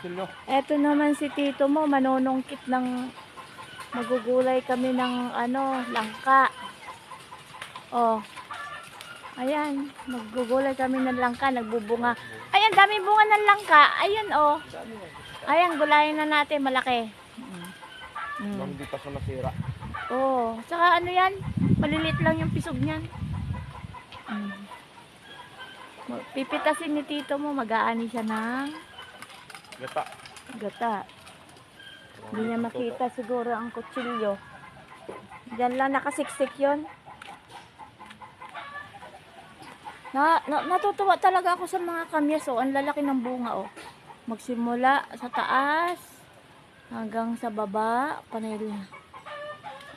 Kutsilyo. Eto naman si tito mo, manonongkit ng magugulay kami ng ano, langka. Oh. Ayan, magugulay kami ng langka, nagbubunga. Ayan, dami bunga ng langka. Ayan, oh. Ayan, gulayin na natin, malaki. Mm. Nang hindi pa siya nasira. Oh, saka ano yan? Malilit lang yung pisog niyan. Mm. Pipitasin ni tito mo, mag-aani siya ng Gata. gata. Hindi niya makita siguro ang kutsilyo. Diyan lang nakasiksik yon. Na, na, natutuwa talaga ako sa mga kamyas oh. Ang lalaki ng bunga oh. Magsimula sa taas hanggang sa baba. Panay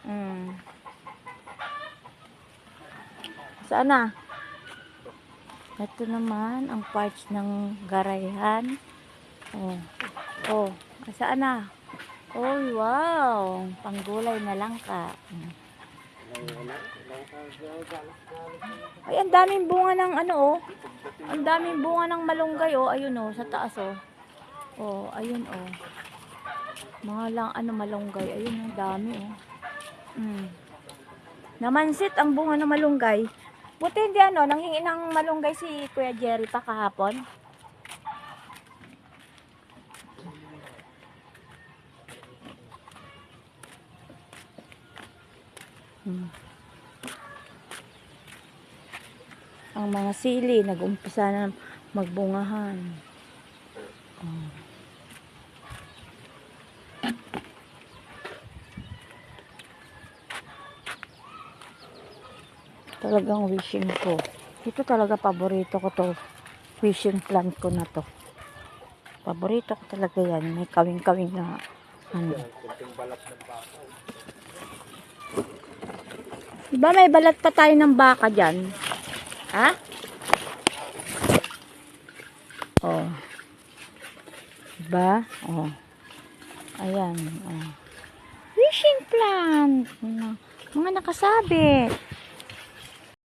Mm. Saan na? Ito naman ang parts ng garayan. Oh. Oh, saan na? Oh, wow. Panggulay na lang ka. Mm. Ay, ang daming bunga ng ano oh. Ang daming bunga ng malunggay oh. Ayun oh, sa taas oh. Oh, ayun oh. Mga lang ano malunggay. Ayun ang dami oh. Mm. Namansit ang bunga ng malunggay. Buti hindi ano, nanghingi ng malunggay si Kuya Jerry pa kahapon. Hmm. Ang mga sili, nag-umpisa na magbungahan. Oh. Talagang wishing ko. Ito talaga paborito ko to. Wishing plant ko na to. Paborito ko talaga yan. May kawing-kawing na ano. Kunting balat. Diba may balat pa tayo ng baka dyan? Ha? Oh. Diba? Oh. Ayan. Oh. Wishing plant. Mga nakasabi.